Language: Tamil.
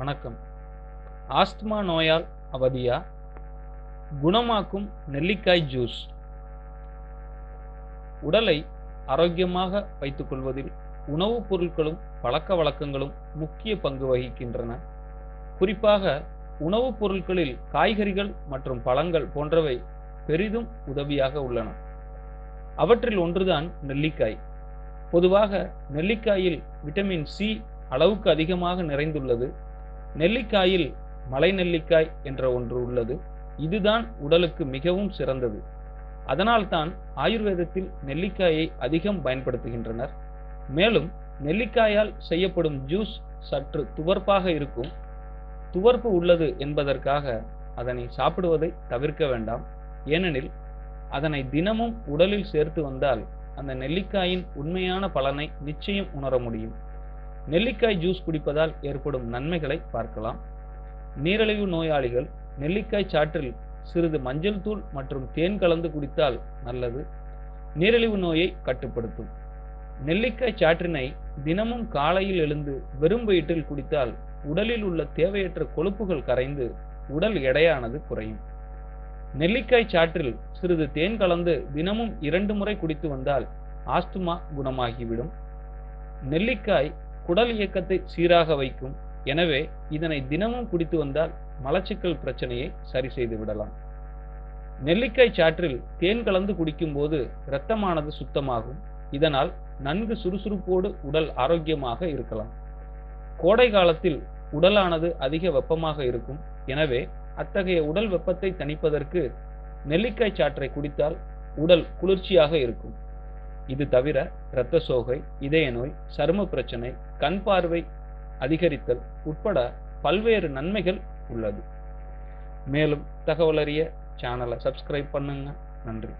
வணக்கம். ஆஸ்துமா நோயால் அவதியா? குணமாக்கும் நெல்லிக்காய் ஜூஸ். உடலை ஆரோக்கியமாக வைத்துக் கொள்வதில் உணவுப் பொருட்களும் பழக்க வழக்கங்களும் முக்கிய பங்கு வகிக்கின்றன. குறிப்பாக உணவுப் பொருட்களில் காய்கறிகள் மற்றும் பழங்கள் போன்றவை பெரிதும் உதவியாக உள்ளன. அவற்றில் ஒன்றுதான் நெல்லிக்காய். பொதுவாக நெல்லிக்காயில் விட்டமின் சி அளவுக்கு அதிகமாக நிறைந்துள்ளது. நெல்லிக்காயில் மலை நெல்லிக்காய் என்ற ஒன்று உள்ளது. இதுதான் உடலுக்கு மிகவும் சிறந்தது. அதனால்தான் ஆயுர்வேதத்தில் நெல்லிக்காயை அதிகம் பயன்படுத்துகின்றனர். மேலும் நெல்லிக்காயால் செய்யப்படும் ஜூஸ் சற்று துவர்ப்பாக இருக்கும். துவர்ப்பு உள்ளது என்பதற்காக அதனை சாப்பிடுவதை தவிர்க்க வேண்டாம். ஏனெனில் அதனை தினமும் உடலில் சேர்த்து வந்தால் அந்த நெல்லிக்காயின் உண்மையான பலனை நிச்சயம் உணர முடியும். நெல்லிக்காய் ஜூஸ் குடிப்பதால் ஏற்படும் நன்மைகளை பார்க்கலாம். நீரிழிவு நோயாளிகள் நெல்லிக்காய் சாற்றில் சிறிது மஞ்சள் தூள் மற்றும் தேன் கலந்து குடித்தால் நல்லது. நீரிழிவு நோயை கட்டுப்படுத்தும். நெல்லிக்காய் சாற்றினை தினமும் காலையில் எழுந்து வெறும் வயிற்றில் குடித்தால் உடலில் உள்ள தேவையற்ற கொழுப்புகள் கரைந்து உடல் எடையானது குறையும். நெல்லிக்காய் சாற்றில் சிறிது தேன் கலந்து தினமும் இரண்டு முறை குடித்து வந்தால் ஆஸ்துமா குணமாகிவிடும். நெல்லிக்காய் குடல் இயக்கத்தை சீராக வைக்கும். எனவே இதனை தினமும் குடித்து வந்தால் மலச்சிக்கல் பிரச்சனையை சரி செய்து விடலாம். நெல்லிக்காய் சாற்றில் தேன் கலந்து குடிக்கும்போது இரத்தமானது சுத்தமாகும். இதனால் நன்கு சுறுசுறுப்போடு உடல் ஆரோக்கியமாக இருக்கலாம். கோடை காலத்தில் உடலானது அதிக வெப்பமாக இருக்கும். எனவே அத்தகைய உடல் வெப்பத்தை தணிப்பதற்கு நெல்லிக்காய் சாற்றை குடித்தால் உடல் குளிர்ச்சியாக இருக்கும். இது தவிர இரத்த சோகை இதய நோய் சரும பிரச்சனை கண் பார்வை அதிகரித்தல் உட்பட பல்வேறு நன்மைகள் உள்ளது. மேலும் தகவல் அறிய சேனலை சப்ஸ்கிரைப் பண்ணுங்க. நன்றி.